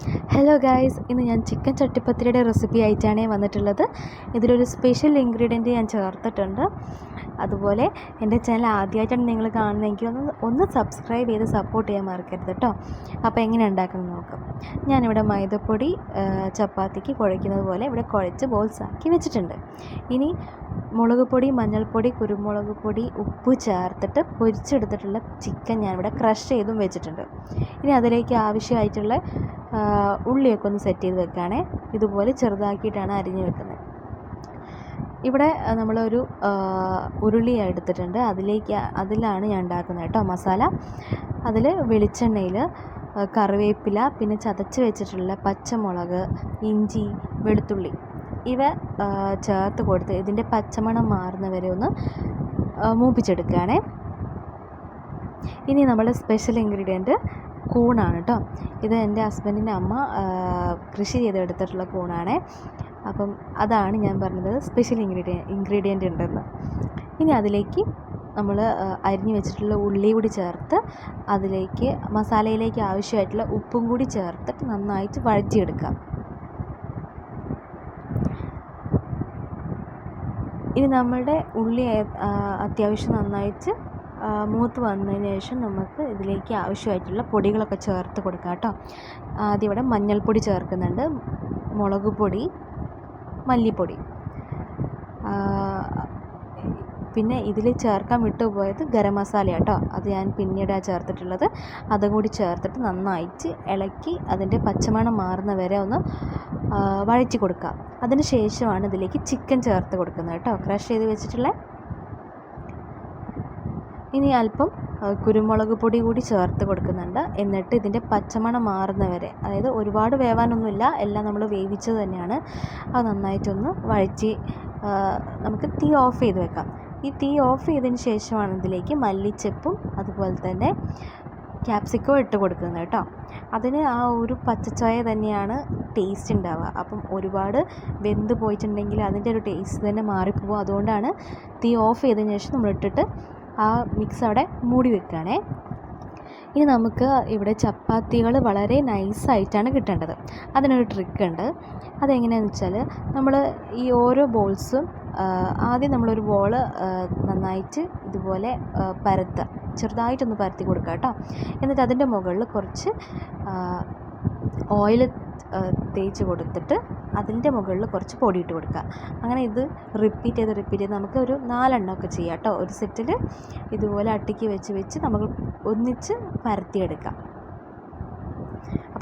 Hello guys ഇന്ന് ഞാൻ chicken ചട്ടിപ്പത്തിരിയുടെ recipe ആയിട്ടാണ് വന്നിട്ടുള്ളത്. ഇതിലൊരു സ്പെഷ്യൽ ഇൻഗ്രീഡിയന്റ് ഞാൻ ചേർത്തിട്ടുണ്ട്. അതുപോലെ എന്റെ ചാനൽ ആദ്യമായിട്ടാണ് നിങ്ങൾ കാണുന്നതെങ്കിൽ ഒന്ന് ഒന്ന് സബ്സ്ക്രൈബ് ചെയ്ത് സപ്പോർട്ട് ചെയ്യാൻ മറക്കരുത് കേട്ടോ അപ്പോൾ എങ്ങനെ ഉണ്ടാക്കുന്നത് നോക്കാം. ഞാനിവിടെ മൈദപ്പൊടി ചപ്പാത്തിക്ക് കുഴയ്ക്കുന്നത് പോലെ ഇവിടെ കുഴച്ച് ബോൾസ് ആക്കി വെച്ചിട്ടുണ്ട്. ഇനി മുളക് പൊടി മഞ്ഞൾപ്പൊടി കുരുമുളക് പൊടി ഉപ്പ് ചേർത്തിട്ട് പൊരിച്ചെടുത്തിട്ടുള്ള ചിക്കൻ ഞാനിവിടെ ക്രഷ് ചെയ്തും വെച്ചിട്ടുണ്ട്. ഇനി അതിലേക്ക് ആവശ്യമായിട്ടുള്ള ഉള്ളിയൊക്കെ ഒന്ന് സെറ്റ് ചെയ്ത് വെക്കുകയാണേ. ഇതുപോലെ ചെറുതാക്കിയിട്ടാണ് അരിഞ്ഞ് വെക്കുന്നത്. ഇവിടെ നമ്മളൊരു ഉരുളി എടുത്തിട്ടുണ്ട്. അതിലേക്ക് അതിലാണ് ഞാൻ ഉണ്ടാക്കുന്നത് കേട്ടോ മസാല. അതിൽ വെളിച്ചെണ്ണയിൽ കറിവേപ്പില പിന്നെ ചതച്ച് വെച്ചിട്ടുള്ള പച്ചമുളക് ഇഞ്ചി വെളുത്തുള്ളി ഇവ ചേർത്ത് കൊടുത്ത് ഇതിന്റെ പച്ചമണം മാറുന്നവരെ ഒന്ന് മൂപ്പിച്ചെടുക്കുകയാണേ. ഇനി നമ്മുടെ സ്പെഷ്യൽ ഇൻഗ്രീഡിയന്റ് കൂണാണ് കേട്ടോ. ഇത് എന്റെ ഹസ്ബൻഡിന്റെ അമ്മ കൃഷി ചെയ്തെടുത്തിട്ടുള്ള കൂണാണേ. അപ്പം അതാണ് ഞാൻ പറഞ്ഞത് സ്പെഷ്യൽ ഇൻഗ്രീഡിയ ഇൻഗ്രീഡിയന്റ് ഉണ്ടെന്ന്. ഇനി അതിലേക്ക് നമ്മൾ അരിഞ്ഞു വെച്ചിട്ടുള്ള ഉള്ളി കൂടി ചേർത്ത് അതിലേക്ക് മസാലയിലേക്ക് ആവശ്യമായിട്ടുള്ള ഉപ്പും കൂടി ചേർത്തിട്ട് നന്നായിട്ട് വഴറ്റിയെടുക്കാം ഇനി നമ്മളുടെ ഉള്ളി അത്യാവശ്യം നന്നായിട്ട് മൂത്ത് വന്നതിന് ശേഷം നമുക്ക് ഇതിലേക്ക് ആവശ്യമായിട്ടുള്ള പൊടികളൊക്കെ ചേർത്ത് കൊടുക്കാം കേട്ടോ. ആദ്യം ഇവിടെ മഞ്ഞൾപ്പൊടി ചേർക്കുന്നുണ്ട് മുളക് പൊടി മല്ലിപ്പൊടി. പിന്നെ ഇതിൽ ചേർക്കാൻ വിട്ടുപോയത് ഗരം മസാല കേട്ടോ അത് ഞാൻ പിന്നീടാണ് ചേർത്തിട്ടുള്ളത്. അതും കൂടി ചേർത്തിട്ട് നന്നായിട്ട് ഇളക്കി അതിന്റെ പച്ചമണം മാറുന്ന വരെ ഒന്ന് വഴറ്റി കൊടുക്കുക അതിന് ശേഷമാണ് ഇതിലേക്ക് ചിക്കൻ ചേർത്ത് കൊടുക്കുന്നത് കേട്ടോ ക്രഷ് ചെയ്ത് വെച്ചിട്ടുള്ള? ഇനി അല്പം കുരുമുളക് പൊടി കൂടി ചേർത്ത് കൊടുക്കുന്നുണ്ട്. എന്നിട്ട് ഇതിന്റെ പച്ചമണം മാറുന്ന വരെ അതായത് ഒരുപാട് വേവാനൊന്നുമില്ല എല്ലാം നമ്മൾ വേവിച്ചത് തന്നെയാണ്. അത് നന്നായിട്ടൊന്ന് വഴറ്റി നമുക്ക് തീ ഓഫ് ചെയ്ത് വെക്കാം. ഈ തീ ഓഫ് ചെയ്തതിന് ശേഷമാണ് ഇതിലേക്ക് മല്ലിച്ചെപ്പും അതുപോലെ തന്നെ ക്യാപ്സിക്കോ ഇട്ട് കൊടുക്കുന്നത് കേട്ടോ. അതിന് ആ ഒരു പച്ചച്ചായ തന്നെയാണ് ടേസ്റ്റ് ഉണ്ടാവുക. അപ്പം ഒരുപാട് വെന്ത് പോയിട്ടുണ്ടെങ്കിൽ അതിന്റെ ഒരു ടേസ്റ്റ് തന്നെ മാറിപ്പോകും അതുകൊണ്ടാണ് തീ ഓഫ് ചെയ്തതിന് ശേഷം നമ്മൾ ഇട്ടിട്ട് ആ മിക്സ് അവിടെ മൂടി വെക്കുകയാണേ. ഇനി നമുക്ക് ഇവിടെ ചപ്പാത്തികൾ വളരെ നൈസായിട്ടാണ് കിട്ടേണ്ടത്. അതിനൊരു ട്രിക്ക് ഉണ്ട് അതെങ്ങനെയാണെന്ന് വെച്ചാൽ നമ്മൾ ഈ ഓരോ ബോൾസും ആദ്യം നമ്മളൊരു ബോൾ നന്നായിട്ട് ഇതുപോലെ പരത്ത പരത്തുക. ചെറുതായിട്ടൊന്ന് പരത്തി കൊടുക്കുക കേട്ടോ. എന്നിട്ട് അതിന്റെ മുകളിൽ കുറച്ച് ഓയിൽ തേച്ച് കൊടുത്തിട്ട് അതിന്റെ മുകളിൽ കുറച്ച് പൊടി ഇട്ട് കൊടുക്കുക. അങ്ങനെ ഇത് റിപ്പീറ്റ് ചെയ്ത് റിപ്പീറ്റ് ചെയ്ത് നമുക്ക് ഒരു നാലെണ്ണമൊക്കെ ചെയ്യാം കേട്ടോ. ഒരു സെറ്റിൽ ഇതുപോലെ അട്ടിക്ക് വെച്ച് വെച്ച് നമുക്ക് ഒന്നിച്ച് പരത്തിയെടുക്കാം.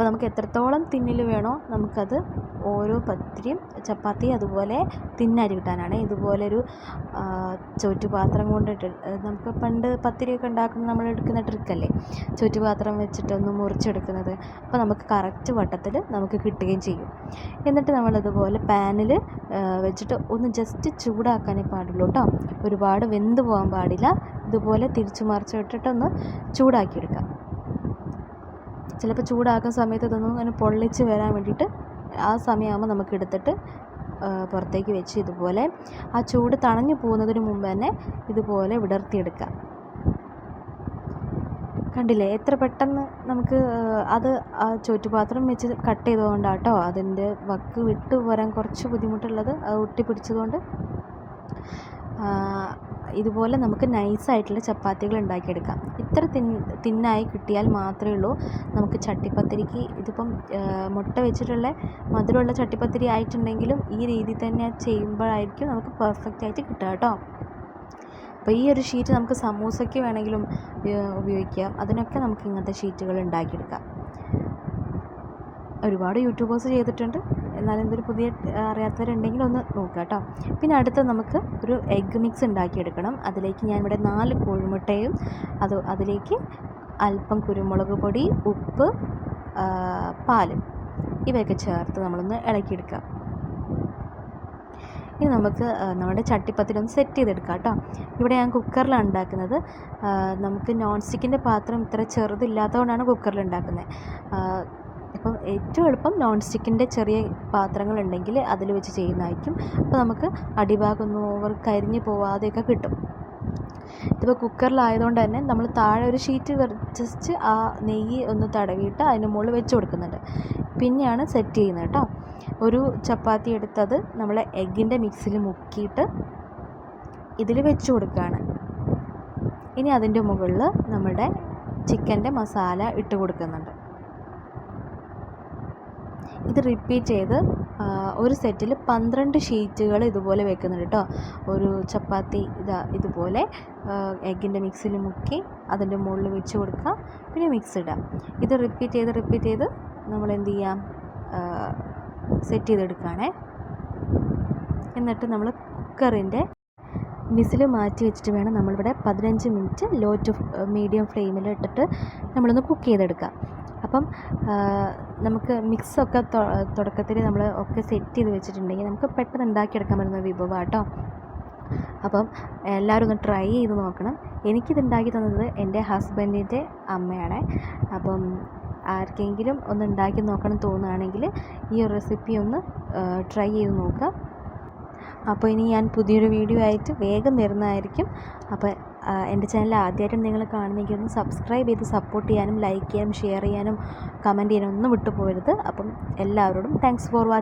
അപ്പോൾ നമുക്ക് എത്രത്തോളം തിന്നിൽ വേണോ നമുക്കത് ഓരോ പത്തിരിയും ചപ്പാത്തി അതുപോലെ തിന്നരി കിട്ടാനാണ്. ഇതുപോലൊരു ചുറ്റുപാത്രം കൊണ്ടിട്ട് നമുക്ക് പണ്ട് പത്തിരിയൊക്കെ ഉണ്ടാക്കുന്ന നമ്മൾ എടുക്കുന്ന ട്രിക്കല്ലേ? ചോറ്റുപാത്രം വെച്ചിട്ടൊന്ന് മുറിച്ചെടുക്കുന്നത്. അപ്പോൾ നമുക്ക് കറക്റ്റ് വട്ടത്തിൽ നമുക്ക് കിട്ടുകയും ചെയ്യും. എന്നിട്ട് നമ്മളിതുപോലെ പാനിൽ വെച്ചിട്ട് ഒന്ന് ജസ്റ്റ് ചൂടാക്കാനേ പാടുള്ളൂ കേട്ടോ. ഒരുപാട് വെന്ത് പോകാൻ പാടില്ല. ഇതുപോലെ തിരിച്ചു മറിച്ച് ഇട്ടിട്ടൊന്ന് ചൂടാക്കിയെടുക്കാം. ചിലപ്പോൾ ചൂടാക്കുന്ന സമയത്ത് ഇതൊന്നും അങ്ങനെ പൊള്ളിച്ച് വരാൻ വേണ്ടിയിട്ട് ആ സമയമാകുമ്പോൾ നമുക്ക് എടുത്തിട്ട് പുറത്തേക്ക് വെച്ച് ഇതുപോലെ ആ ചൂട് തണഞ്ഞു പോകുന്നതിന് മുമ്പ് തന്നെ ഇതുപോലെ വിടർത്തിയെടുക്കാം കണ്ടില്ലേ? എത്ര പെട്ടെന്ന് നമുക്ക് അത് ആ ചോറ്റുപാത്രം വെച്ച് കട്ട് ചെയ്തതുകൊണ്ടാണ് കേട്ടോ അതിന്റെ വക്ക് വിട്ട് പോരാൻ കുറച്ച് ബുദ്ധിമുട്ടുള്ളത് അത് ഒട്ടിപ്പിടിച്ചതുകൊണ്ട് ഇതുപോലെ നമുക്ക് നൈസായിട്ടുള്ള ചപ്പാത്തികൾ ഉണ്ടാക്കിയെടുക്കാം. ഇത്ര തിൻ തിന്നായി കിട്ടിയാൽ മാത്രമേ ഉള്ളൂ. നമുക്ക് ചട്ടിപ്പത്തിരിക്ക് ഇതിപ്പം മുട്ട വെച്ചിട്ടുള്ള മധുരമുള്ള ചട്ടിപ്പത്തിരി ആയിട്ടുണ്ടെങ്കിലും ഈ രീതി തന്നെ ചെയ്യുമ്പോഴായിരിക്കും നമുക്ക് പെർഫെക്റ്റ് ആയിട്ട് കിട്ടുക കേട്ടോ. അപ്പോൾ ഈ ഒരു ഷീറ്റ് നമുക്ക് സമൂസയ്ക്ക് വേണമെങ്കിലും ഉപയോഗിക്കാം. അതിനൊക്കെ നമുക്ക് ഇങ്ങനത്തെ ഷീറ്റുകൾ ഉണ്ടാക്കിയെടുക്കാം. ഒരുപാട് യൂട്യൂബേഴ്സ് ചെയ്തിട്ടുണ്ട്. എന്നാലും ഇതൊരു പുതിയ അറിയാത്തവരുണ്ടെങ്കിൽ ഒന്ന് നോക്കുക കേട്ടോ. പിന്നെ അടുത്ത് നമുക്ക് ഒരു എഗ്ഗ് മിക്സ് ഉണ്ടാക്കിയെടുക്കണം. അതിലേക്ക് ഞാൻ ഇവിടെ നാല് കോഴിമുട്ടയും അത് അതിലേക്ക് അല്പം കുരുമുളക് പൊടി ഉപ്പ് പാൽ ഇവയൊക്കെ ചേർത്ത് നമ്മളൊന്ന് ഇളക്കിയെടുക്കാം ഇനി നമുക്ക് നമ്മുടെ ചട്ടിപ്പത്തിലൊന്ന് സെറ്റ് ചെയ്തെടുക്കാം കേട്ടോ. ഇവിടെ ഞാൻ കുക്കറിലാണ് ഉണ്ടാക്കുന്നത്. നമുക്ക് നോൺ സ്റ്റിക്കിന്റെ പാത്രം ഇത്ര ചെറുതില്ലാത്തതുകൊണ്ടാണ് കുക്കറിൽ ഉണ്ടാക്കുന്നത്. അപ്പം ഏറ്റവും എളുപ്പം നോൺ സ്റ്റിക്കിന്റെ ചെറിയ പാത്രങ്ങളുണ്ടെങ്കിൽ അതിൽ വെച്ച് ചെയ്യുന്നതായിരിക്കും. അപ്പോൾ നമുക്ക് അടിഭാഗമൊന്നും ഓവർ കരിഞ്ഞു പോവാതെയൊക്കെ കിട്ടും. ഇതിപ്പോൾ കുക്കറിലായതുകൊണ്ട് തന്നെ നമ്മൾ താഴെ ഒരു ഷീറ്റ് ജസ്റ്റ് ആ നെയ്യ് ഒന്ന് തടവിയിട്ട് അതിന് മുകളിൽ വെച്ച് കൊടുക്കുന്നുണ്ട്. പിന്നെയാണ് സെറ്റ് ചെയ്യുന്നത് കേട്ടോ. ഒരു ചപ്പാത്തി എടുത്തത് നമ്മൾ എഗ്ഗിന്റെ മിക്സിൽ മുക്കിയിട്ട് ഇതിൽ വെച്ച് കൊടുക്കുകയാണ്. ഇനി അതിന്റെ മുകളിൽ നമ്മുടെ ചിക്കന്റെ മസാല ഇട്ട് കൊടുക്കുന്നുണ്ട്. ഇത് റിപ്പീറ്റ് ചെയ്ത് ഒരു സെറ്റിൽ പന്ത്രണ്ട് ഷീറ്റുകൾ ഇതുപോലെ വെക്കുന്നുണ്ട് കേട്ടോ ഒരു ചപ്പാത്തി ഇതാ ഇതുപോലെ എഗ്ഗിന്റെ മിക്സിൽ മുക്കി അതിന്റെ മുകളിൽ വെച്ച് കൊടുക്കുക പിന്നെ മിക്സ് ഇടാം ഇത് റിപ്പീറ്റ് ചെയ്ത് റിപ്പീറ്റ് ചെയ്ത് നമ്മൾ എന്ത് ചെയ്യാം? സെറ്റ് ചെയ്തെടുക്കുകയാണേ. എന്നിട്ട് നമ്മൾ കുക്കറിന്റെ വിസിൽ മാറ്റി വെച്ചിട്ട് വേണം നമ്മളിവിടെ പതിനഞ്ച് മിനിറ്റ് ലോ ടു മീഡിയം ഫ്ലെയിമിൽ ഇട്ടിട്ട് നമ്മളൊന്ന് കുക്ക് ചെയ്തെടുക്കാം അപ്പം നമുക്ക് മിക്സൊക്കെ തുടക്കത്തിൽ നമ്മൾ ഒക്കെ സെറ്റ് ചെയ്ത് വെച്ചിട്ടുണ്ടെങ്കിൽ നമുക്ക് പെട്ടെന്ന് ഉണ്ടാക്കിയെടുക്കാൻ പറ്റുന്ന വിഭവമാണ് കേട്ടോ അപ്പം എല്ലാവരും ഒന്ന് ട്രൈ ചെയ്ത് നോക്കണം. എനിക്കിത് ഉണ്ടാക്കി തന്നത് എന്റെ ഹസ്ബൻഡിന്റെ അമ്മയാണ്. അപ്പം ആർക്കെങ്കിലും ഒന്ന് ഉണ്ടാക്കി നോക്കണം തോന്നുകയാണെങ്കിൽ ഈ റെസിപ്പി ഒന്ന് ട്രൈ ചെയ്ത് നോക്കുക. അപ്പോൾ ഇനി ഞാൻ പുതിയൊരു വീഡിയോ ആയിട്ട് വേഗം വരുന്നതായിരിക്കും. അപ്പോൾ എന്റെ ചാനൽ ആദ്യമായിട്ടും നിങ്ങൾ കാണുന്നെങ്കിൽ ഒന്ന് സബ്സ്ക്രൈബ് ചെയ്ത് സപ്പോർട്ട് ചെയ്യാനും ലൈക്ക് ചെയ്യാനും ഷെയർ ചെയ്യാനും കമന്റ് ചെയ്യാനും ഒന്നും വിട്ടു പോകരുത് അപ്പം എല്ലാവരോടും താങ്ക്സ് ഫോർ വാച്ചിങ്